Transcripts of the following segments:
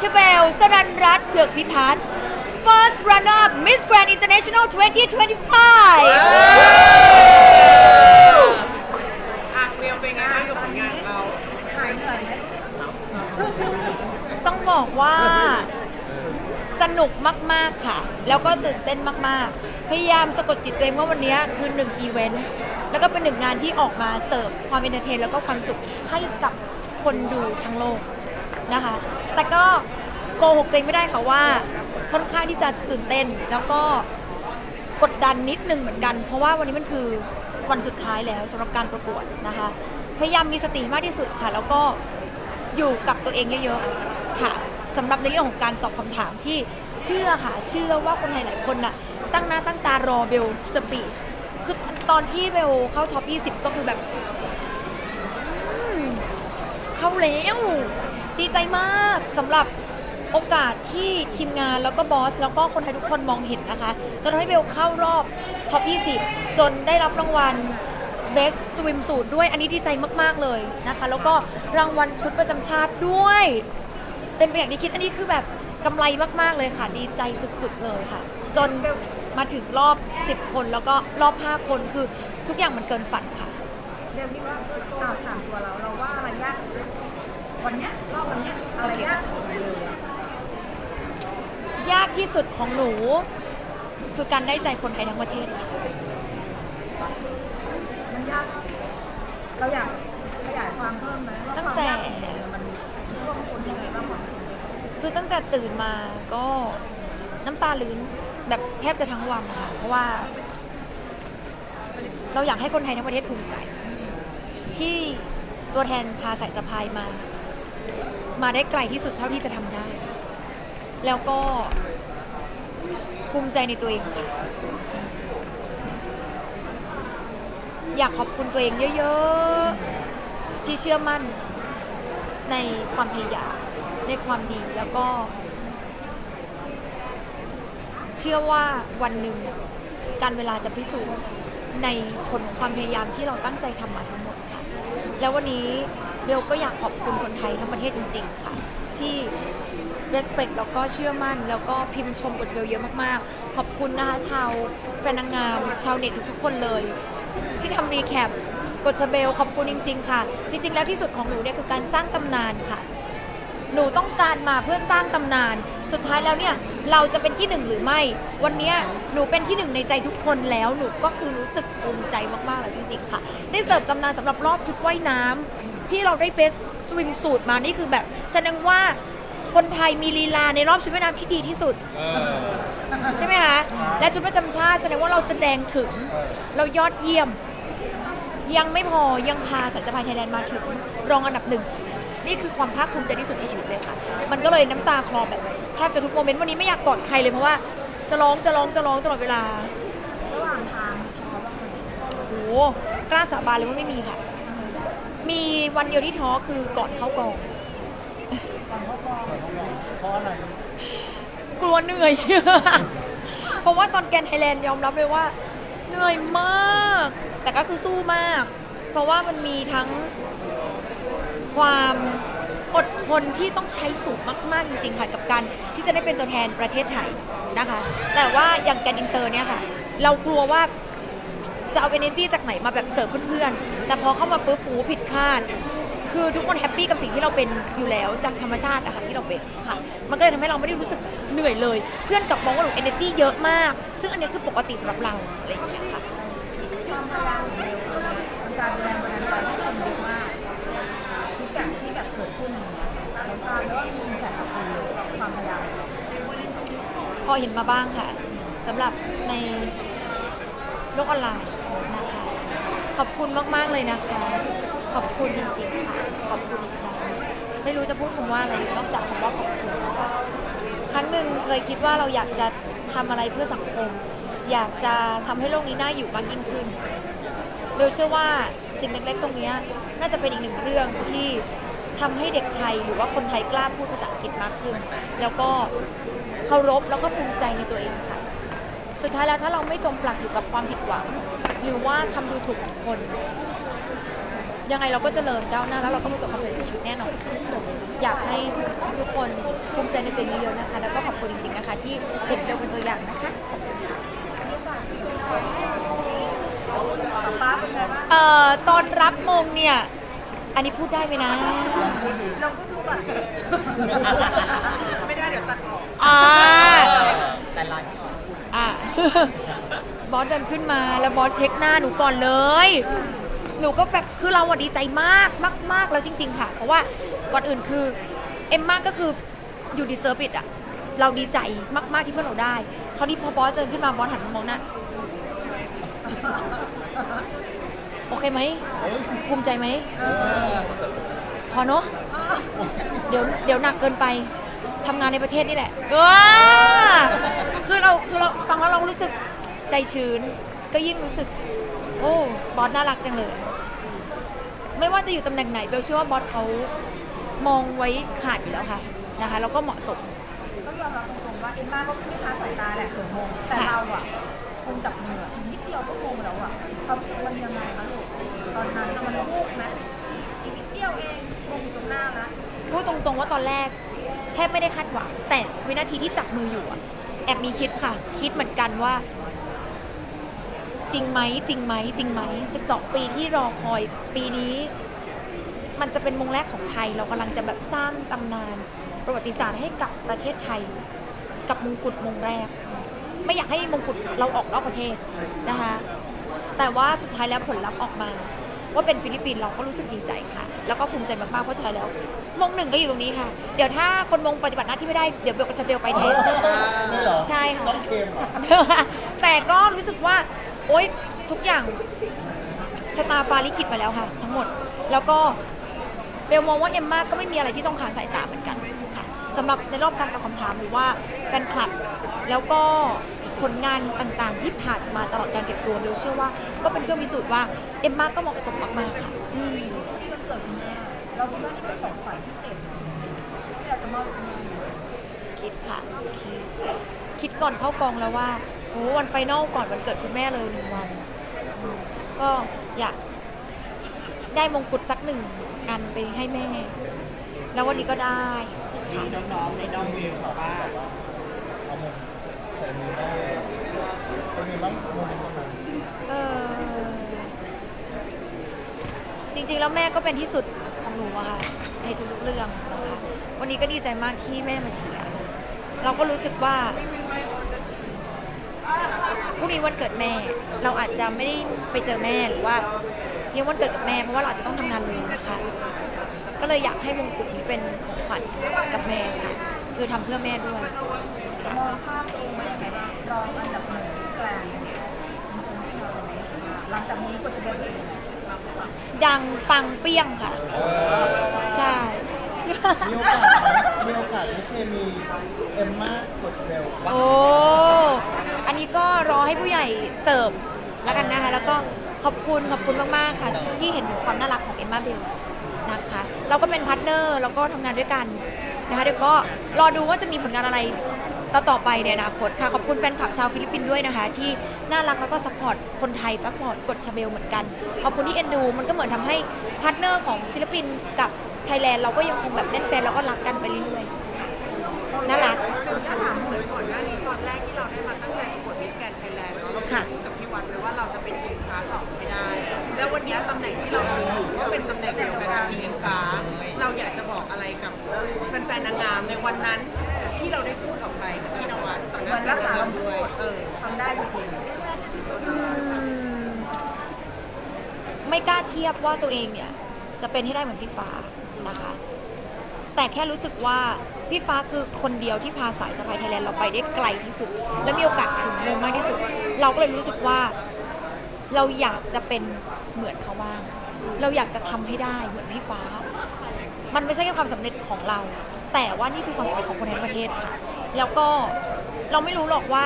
ชเบล สรันรัตน์เผือกพิพัฒน์ First Runner Up Miss Grand International 2025อะเบลเป็นไงบ้างกับผลงานของเราหายเหนื่อยไหมต้องบอกว่าสนุกมาก ๆ ค่ะ แล้วก็ตื่นเต้นมาก ๆ พยายามสะกดจิตตัวเองว่าวันนี้คือหนึ่งอีเวนต์แล้วก็เป็นหนึ่งงานที่ออกมาเสิร์ฟความเอนเตอร์เทนแล้วก็ความสุขให้กับคนดูทั้งโลกนะคะ แต่ก็โกหกตัวเองไม่ได้ค่ะว่า ค่อนข้างที่จะตื่นเต้น แล้วก็กดดันนิดนึงเหมือนกัน เพราะว่าวันนี้มันคือวันสุดท้ายแล้วสำหรับการประกวดนะคะ พยายามมีสติมากที่สุดค่ะ แล้วก็อยู่กับตัวเองเยอะๆค่ะสำหรับในเรื่องของการตอบคำถามที่เชื่อค่ะเชื่อว่าคนไทยหลายคนน่ะตั้งหน้าตั้งตารอเบลสปีชคือตอนที่เบลเข้าท็อป 20 ก็คือแบบ เข้าแล้ว ดีใจมากสำหรับโอกาสที่ทีมงานแล้วก็บอส แล้วก็คนไทยทุกคนมองเห็นนะคะจนทำให้เบลเข้ารอบท็อป20 จนได้รับรางวัล Best Swim Suit ด้วยอันนี้ดีใจมาก ๆ เลยนะคะ แล้วก็รางวัลชุดประจำชาติด้วย เป็นไปอย่างที่คิดอันนี้คือแบบกำไรมาก ๆ เลยค่ะ ดีใจสุด ๆ เลยค่ะ จนมาถึงรอบ 10 คนแล้วก็รอบ 5 คนคือทุกอย่างมันเกินฝันค่ะเรียกที่ว่าอ่าถามตัวเราเราว่าอะไรยาก วันเนี้ยรอบวันเนี้ยอะไรยากสุดเลยอะยากที่สุดของหนู คือการได้ใจคนไทยทั้งประเทศค่ะมันยาก เราอยากขยายความเพิ่มไหมว่าตั้งความแต่ยากของเรามันร่วมคนยังไงบ้างความรู้สึกเนี่ยคือตั้งแต่ตื่นมาก็น้ำตาลื้นแบบแทบจะทั้งวันนะคะเพราะว่า เราอยากให้คนไทยทั้งประเทศภูมิใจ ที่ตัวแทนพาสายสะพายมา มาได้ไกลที่สุดเท่าที่จะทำได้ แล้วก็ภูมิใจในตัวเองค่ะ อยากขอบคุณตัวเองเยอะๆ ที่เชื่อมั่นในความพยายามในความดีแล้วก็ เชื่อว่าวันหนึ่งการเวลาจะพิสูจน์ในผลของความพยายามที่เราตั้งใจทำมาทั้งหมด แล้ววันนี้เบลก็อยากขอบคุณคนไทยทั้งประเทศจริง ๆ ค่ะ ที่ respect แล้วก็เชื่อมั่น แล้วก็พิมพ์ชมกดเบลเยอะมากๆ ขอบคุณนะคะชาวแฟนนางงาม ชาวเน็ตทุกๆคนเลย ที่ทำรีแคปกดเบลขอบคุณจริง ๆ ค่ะ จริง ๆ แล้วที่สุดของหนูเนี่ยคือการสร้างตำนานค่ะ หนูต้องการมาเพื่อสร้างตำนาน สุดท้ายแล้วเนี่ย เราจะเป็นที่หนึ่งหรือไม่ วันเนี้ยหนูเป็นที่หนึ่งในใจทุกคนแล้ว หนูก็คือรู้สึกภูมิใจมากๆเลยจริงๆค่ะ ได้เสิร์ฟตำนานสำหรับรอบชุดว่ายน้ำที่เราได้เบสสวิมสูตรมานี่คือแบบแสดงว่าคนไทยมีลีลาในรอบชุดว่ายน้ำที่ดีที่สุด ใช่ไหมคะและชุดประจำชาติแสดงว่าเราแสดงถึงเรายอดเยี่ยม ยังไม่พอยังพาสายสะพายไทยแลนด์มาถึงรองอันดับหนึ่ง นี่คือความภาคภูมิใจที่สุดในชีวิตเลยค่ะ มันก็เลยน้ำตาคลอแบบแทบจะทุกโมเมนต์วันนี้ไม่อยากกอดใครเลยเพราะว่าจะร้องจะร้องจะร้องตลอดเวลา ระหว่างทางท้อบ้างไหมโอ้โหกล้าสาบานเลยว่าไม่มีค่ะ มีวันเดียวที่ท้อคือก่อนเข้ากองก่อนเข้ากองเพราะอะไร กลัวเหนื่อย เพราะว่าตอนแกรนด์ไทยแลนด์ยอมรับเลยว่า เหนื่อยมาก แต่ก็คือสู้มาก เพราะว่ามันมีทั้ง ความอดทนที่ต้องใช้สูงมาก ๆ จริง ๆ ค่ะ กับการที่จะได้เป็นตัวแทนประเทศไทยนะคะ แต่ว่าอย่างแกนอินเตอร์เนี่ยค่ะ เรากลัวว่าจะเอา energy จากไหนมาแบบเสิร์ฟเพื่อนๆ แต่พอเข้ามาปุ๊บปูผิดคาด คือทุกคนแฮปปี้กับสิ่งที่เราเป็นอยู่แล้วจากธรรมชาติอะค่ะที่เราเป็นค่ะ มันก็เลยทำให้เราไม่ได้รู้สึกเหนื่อยเลย เพื่อนกลับมองว่าหนู energy เยอะมาก ซึ่งอันนี้คือปกติสำหรับเราอะไรอย่างเงี้ยค่ะ ความพยายามของเบลเนี่ยมันกลายเป็นแรงบัน ความพยายามของเราพอเห็นมาบ้างค่ะสำหรับในโลกออนไลน์นะคะ ขอบคุณมาก ๆ เลยนะคะ ขอบคุณจริง ๆ ค่ะ ขอบคุณอีกครั้งไม่รู้จะพูดคำว่าอะไรนอกจากคำว่าขอบคุณนะคะครั้งหนึ่งเคยคิดว่าเราอยากจะทำอะไรเพื่อสังคม อยากจะทำให้โลกนี้น่าอยู่มากยิ่งขึ้นเบลเชื่อว่าสิ่งเล็กๆตรงนี้น่าจะเป็นอีกหนึ่งเรื่องที่ ทำให้เด็กไทยหรือว่าคนไทยกล้าพูดภาษาอังกฤษมากขึ้น แล้วก็เคารพแล้วก็ภูมิใจในตัวเองค่ะ สุดท้ายแล้วถ้าเราไม่จมปลักอยู่กับความผิดหวัง หรือว่าคำดูถูกของคน ยังไงเราก็เจริญก้าวหน้าแล้วเราก็ประสบความสำเร็จในชีวิตแน่นอนค่ะอยากให้ทุกคนภูมิใจในตัวเองเยอะๆนะคะ แล้วก็ขอบคุณจริงๆนะคะ ที่เห็นเบลเป็นตัวอย่างนะคะมีโอกาสที่ไปกับป้าเป็นไงบ้าง เอ่อตอนรับมงเนี่ย อันนี้พูดได้ไหมนะเราก็ดูก่อน ไม่ได้เดี๋ยวตัดออกอ่า แต่ไลน์ไม่ออกอะ บอสเดินขึ้นมาแล้วบอสเช็คหน้าหนูก่อนเลย หนูก็แบบคือเราอะดีใจมากมากมากแล้วจริง ๆ ค่ะ เพราะว่าก่อนอื่นคือเอ็มมากก็คืออยู่ดีเซอร์บิดอะเราดีใจมาก ๆ ที่เพื่อนเราได้คราวนี้พอบอสเดินขึ้นมาบอสหันมามองหน้า โอเคไหม ภูมิใจไหม พอเนอะเดี๋ยวเดี๋ยวหนักเกินไป ทำงานในประเทศนี่แหละเออคือเราคือเราฟังแล้วเรารู้สึกใจชื้น ก็ยิ่งรู้สึก โอ้บอสน่ารักจังเลย ไม่ว่าจะอยู่ตำแหน่งไหนเบลเชื่อว่าบอสเขามองไว้ขาดอยู่แล้วค่ะนะคะแล้วก็เหมาะสม ต้องยอมรับตรงๆว่าเอ็มมาก็ไม่ช้าสายตาแหละสมมงแต่เราอะคงจับมืออีกนิดเดียวก็มงแล้วอะความรู้สึกมันยังไงคะลูกต อนนั้นน่มันวูบไหมอีกนิดเดียวเองมงอยู่ตรงหน้าละพูดตรงๆว่าตอนแรกแทบไม่ได้คาดหวังแต่วินาทีที่จับมืออยู่อะแอบมีคิดค่ะ คิดเหมือนกันว่า จริงไหมจริงไหมจริงไหม12 ปีที่รอคอยปีนี้ มันจะเป็นมงแรกของไทย เรากำลังจะแบบสร้างตำนาน ประวัติศาสตร์ให้กับประเทศไทย กับมงกุฎมงแรก ไม่อยากให้มงกุฎเราออกนอกประเทศนะคะ แต่ว่าสุดท้ายแล้วผลลัพธ์ออกมา ว่าเป็นฟิลิปปินส์เราก็รู้สึกดีใจค่ะ แล้วก็ภูมิใจมากๆเพราะฉะนั้นแล้วมงหนึ่งก็อยู่ตรงนี้ค่ะ เดี๋ยวถ้าคนมงปฏิบัติหน้าที่ไม่ได้เดี๋ยวเบลก็จะเบลไปแทนไม่เหรอใช่ค่ะต้องเค็มเหรอแต่ก็รู้สึกว่า โอ๊ยทุกอย่างชะตาฟ้าลิขิตมาแล้วค่ะ ทั้งหมดแล้วก็เบลมองว่าเอมมาก็ไม่มีอะไรที่ต้องขาดสายตาเหมือนกันค่ะสำหรับในรอบการตอบคำถามหรือว่าแฟนคลับ แล้วก็ ผลงานต่างๆ ที่ผ่านมาตลอดการเก็บตัวเบลเชื่อว่าก็เป็นเครื่องพิสูจน์ว่าเอมมาก็เหมาะสมมากๆค่ะอืมที่วันเกิดคุณแม่เราคิดว่านี่เป็นของขวัญพิเศษที่สุดที่เราจะมอบให้คุณแม่คิดค่ะคิดคิดก่อนเข้ากองแล้วว่าโหวันไฟนอลก่อนวันเกิดคุณแม่เลยหนึ่งวันอืมก็อยากได้มงกุฎสักหนึ่งอันไปให้แม่ แล้ววันนี้ก็ได้ค่ะน้องๆในน้องวิวชาวบ้านแบบว่าเอามง ใส่มือแม่เป็นไงบ้างมงตรงนั้นเออจริงๆ แล้วแม่ก็เป็นที่สุดของหนูอะค่ะในทุกๆเรื่องนะคะวันนี้ก็ดีใจมากที่แม่มาเชียร์เราก็รู้สึกว่าพรุ่งนี้วันเกิดแม่ เราอาจจะไม่ได้ไปเจอแม่หรือว่าเลี้ยงวันเกิดกับแม่เพราะว่าเราอาจจะต้องทำงานเลยนะคะ ก็เลยอยากให้มงกุฎนี้เป็นของขวัญกับแม่ค่ะ คือทำเพื่อแม่ด้วยค่ะมองภาพตัวเองไว้ยังไงบ้างรองอันดับหนึ่งที่แกลนด์ international หลังจากนี้ก็จะเป็นยังไงดังปังเปี้ยงค่ะ ใช่ มีโอกาสไหมมีโอกาสที่เคมีเอ็มมากกดเร็วโอ้ อันนี้ก็รอให้ผู้ใหญ่เสิร์ฟแล้วกันนะคะ แล้วก็ขอบคุณขอบคุณมากๆค่ะ ที่เห็นถึงความน่ารักของเอ็มมาเบลนะคะ เราก็เป็นพาร์ทเนอร์แล้วก็ทำงานด้วยกัน นะคะเดี๋ยวก็รอดูว่าจะมีผลงานอะไรต่อต่อไปในอนาคตค่ะ ขอบคุณแฟนคลับชาวฟิลิปปินส์ด้วยนะคะ ที่น่ารักแล้วก็ซัพพอร์ตคนไทยซัพพอร์ตกดชาเบลเหมือนกัน ขอบคุณที่เอ็นดู มันก็เหมือนทำให้พาร์ทเนอร์ของศิลปินกับไทยแลนด์เราก็ยังคงแบบแน่นแฟนแล้วก็รักกันไปเรื่อยๆค่ะน่ารักางงามในวันนั้นที่เราได้พูดออกไปกับพี่นวัดต่อหน้าแฟนนางงามด้วยเออทำได้จริงอืมไม่กล้าเทียบว่าตัวเองเนี่ย จะเป็นให้ได้เหมือนพี่ฟ้านะคะ แต่แค่รู้สึกว่าพี่ฟ้าคือคนเดียวที่พาสายสะพายไทยแลนด์เราไปได้ไกลที่สุด และมีโอกาสถึงมงมากที่สุด เราก็เลยรู้สึกว่า เราอยากจะเป็นเหมือนเขาบ้าง เราอยากจะทำให้ได้เหมือนพี่ฟ้า มันไม่ใช่แค่ความสำเร็จของเรา แต่ว่านี่คือความสำเร็จของคนในประเทศค่ะแล้วก็เราไม่รู้หรอกว่า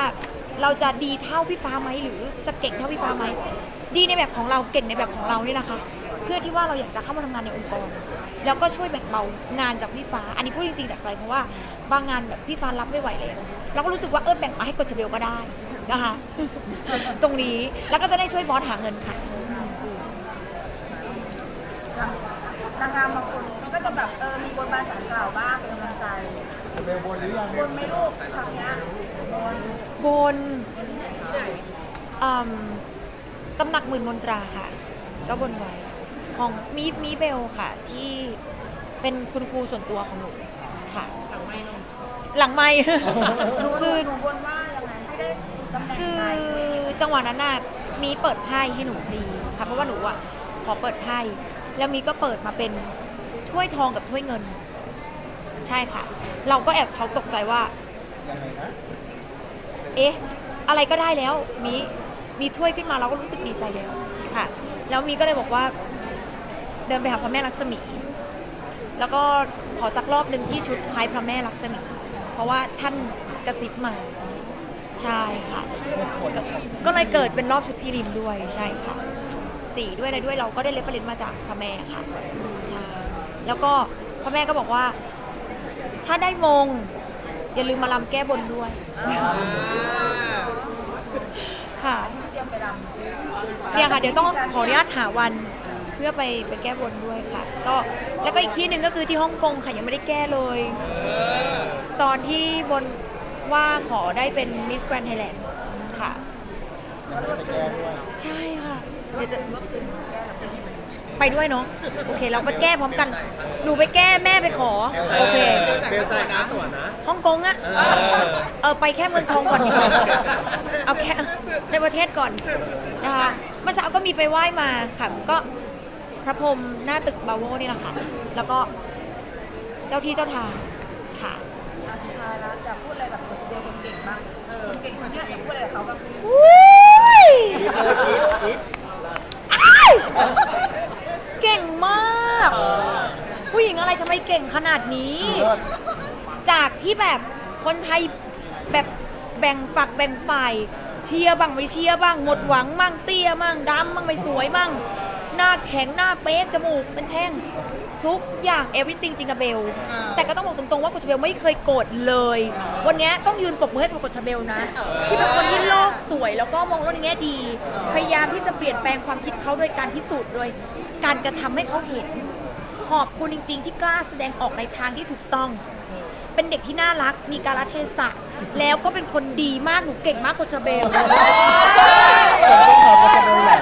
เราจะดีเท่าพี่ฟ้าไหมหรือจะเก่งเท่าพี่ฟ้าไหมดีในแบบของเราเก่งในแบบของเรานี่นะคะ เพื่อที่ว่าเราอยากจะเข้ามาทำงานในองค์กร แล้วก็ช่วยแบ่งเบางานจากพี่ฟ้า อันนี้พูดจริงๆจากใจเพราะว่าบางงานแบบพี่ฟ้ารับไม่ไหวแล้วเราก็รู้สึกว่าเออแบ่งมาให้กดจเบลก็ได้นะคะ ตรงนี้แล้วก็จะได้ช่วยบอสหาเงินค่ะ นางงามบางคน ก็จะแบบเออมีบทบาทสารกล่าวลบนหรือยังบนไหม่ลูกครั้งเนี้ยบนบนอืมตำหนักหมื่นมนตราค่ะ ก็บนไว้ของมีมีเบลค่ะ ที่เป็นคุณครูส่วนตัวของหนูค่ะหลังไม่ลงหลังไม่หนูคือหนูบนว่ายังไงให้ได้ตำแหน่งคือไหนจังหวะนั้นน่ะมีเปิดไพ่ให้หนูพอดีค่ะเพราะว่าหนูอะขอเปิดไพ่แล้วมีก็เปิดมาเป็น ถ้วยทองกับถ้วยเงิน ใช่ค่ะ เราก็แอบช็อกตกใจว่า ยังไงนะเอ๊ะ อะไรก็ได้แล้ว มี มีถ้วยขึ้นมาเราก็รู้สึกดีใจแล้วค่ะ แล้วมีก็เลยบอกว่า เดินไปหาพระแม่ลักษมี แล้วก็ขอสักรอบหนึ่งที่ชุดคล้ายพระแม่ลักษมี เพราะว่าท่านกระซิบมา ใช่ค่ะก็ก็เลยเกิดเป็นรอบชุดพีริมด้วย ใช่ค่ะ สีด้วยอะไรด้วยเราก็ได้เรฟเฟรนซ์มาจากพระแม่ค่ะ แล้วก็พระแม่ก็บอกว่า ถ้าได้มง อย่าลืมมาลำแก้บนด้วย ค่ะเตรียมไปรำเนี่ยค่ะ เดี๋ยวต้องขออนุญาตหาวันเพื่อไปไปแก้บนด้วยค่ะ ก็แล้วก็อีกที่หนึ่งก็คือที่ฮ่องกงค่ะยังไม่ได้แก้เลย ตอนที่บนว่าขอได้เป็นมิสแกรน d ไทยแลนด์ค่ะยังไม่ได้ไปแก้ด้วยใช่ค่ะ เดี๋ยวจะ ไปด้วยเนาะโอเค เราไปแก้พร้อมกัน หนูไปแก้แม่ไปขอ โอเค เบลจ่ายนะตั๋วนะ ฮ่องกงอะเออไปแค่เมืองทองก่อนดีกว่าเอาแค่ในประเทศก่อนนะคะเมื่อเช้าก็มีไปไหว้มาค่ะก็พระพรหมหน้าตึกบาโวนี่แหละค่ะ แล้วก็เจ้าที่เจ้าทางค่ะอะสุดท้ายแล้วจะพูดอะไรกับคนเดียวคนเก่งบ้างคนเก่งคนเนี้ยอยากพูดอะไรกับเขาบ้าง อุ้ยคิดเลยคิดคิดอ้ายเก่งมาก ผู้หญิงอะไรทำไมเก่งขนาดนี้ จากที่แบบคนไทยแบบแบ่งฝักแบ่งฝ่าย เชียร์บ้างไม่เชียร์บ้างหมดหวังมั่งเตี้ยมั่งดำมั่งไม่สวยมั่งหน้าแข็งหน้าเป๊กจมูกเป็นแท่ง ทุกอย่าง everything จริงกับเบล แต่ก็ต้องบอกตรงๆว่ากฎชเบลไม่เคยโกรธเลย วันนี้ต้องยืนปรบมือให้กับกฎชเบลนะ ที่เป็นคนที่โลกสวยแล้วก็มองโลกในแง่ดี พยายามที่จะเปลี่ยนแปลงความคิดเขาโดยการพิสูจน์โดยการกระทำให้เขาเห็น ขอบคุณจริง ๆ ที่กล้าแสดงออกในทางที่ถูกต้อง เป็นเด็กที่น่ารัก มีการเทศะ แล้วก็เป็นคนดีมาก หนูเก่งมากกฎชเบลผมต้องขอบคุณเบลแหละ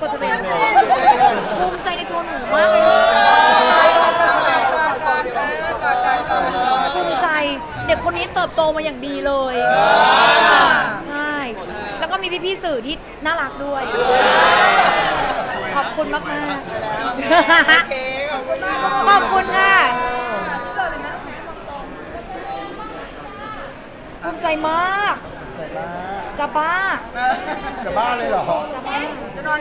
กฎชเบลภูมิใจในตัวหนูมากเลยภูมิใจ เด็กคนนี้เติบโตมาอย่างดีเลย ใช่ แล้วก็มีพี่ๆสื่อที่น่ารักด้วย ขอบคุณมากๆ ขอบคุณค่ะที่เกิดเป็นนักแข่งตรงภูมิใจมาก ใส่บ้าจะบ้า จะบ้าเลยเหรอ จะบ้า จะนอน